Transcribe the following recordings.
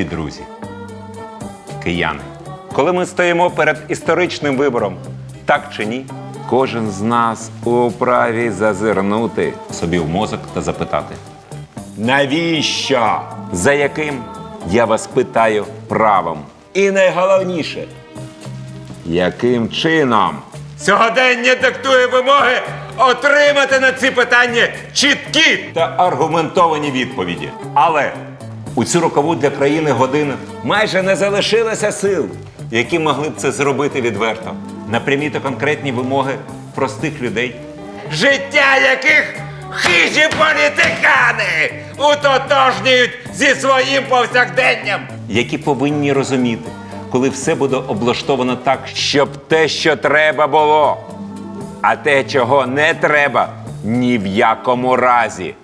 Любі друзі, кияни, коли ми стоїмо перед історичним вибором, так чи ні, кожен з нас у праві зазирнути собі в мозок та запитати: навіщо? За яким я вас питаю правом? І найголовніше, яким чином? Сьогодення диктує вимоги отримати на ці питання чіткі та аргументовані відповіді. Але у цю рокову для країни годину майже не залишилося сил, які могли б це зробити відверто. На прямі та конкретні вимоги простих людей, життя яких хижі політикани утотожнюють зі своїм повсякденням, які повинні розуміти, коли все буде облаштовано так, щоб те, що треба було, а те, чого не треба, ні в якому разі.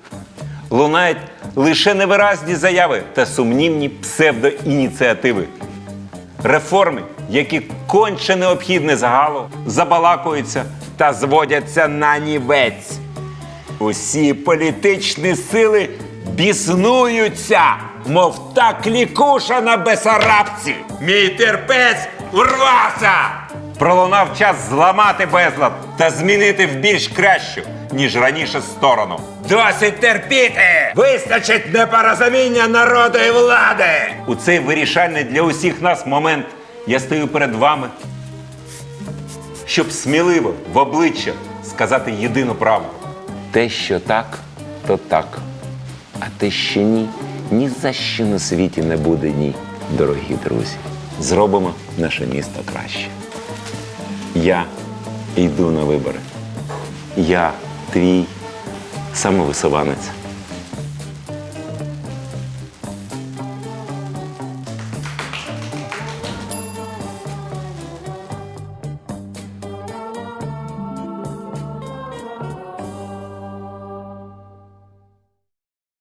Лунають лише невиразні заяви та сумнівні псевдоініціативи. Реформи, які конче необхідне загалу, забалакуються та зводяться на нівець. Усі політичні сили біснуються, мов та клікуша на бесарабці. Мій терпець урвався! Пролунав час зламати безлад та змінити в більш кращу, ніж раніше сторону. Досить терпіти! Вистачить непорозуміння народу і влади! У цей вирішальний для усіх нас момент я стою перед вами, щоб сміливо в обличчя сказати єдину правду. Те, що так, то так. А те, що ні, ні за що на світі не буде ні, дорогі друзі. Зробимо наше місто краще. Я йду на вибори. Я твій самовисуванець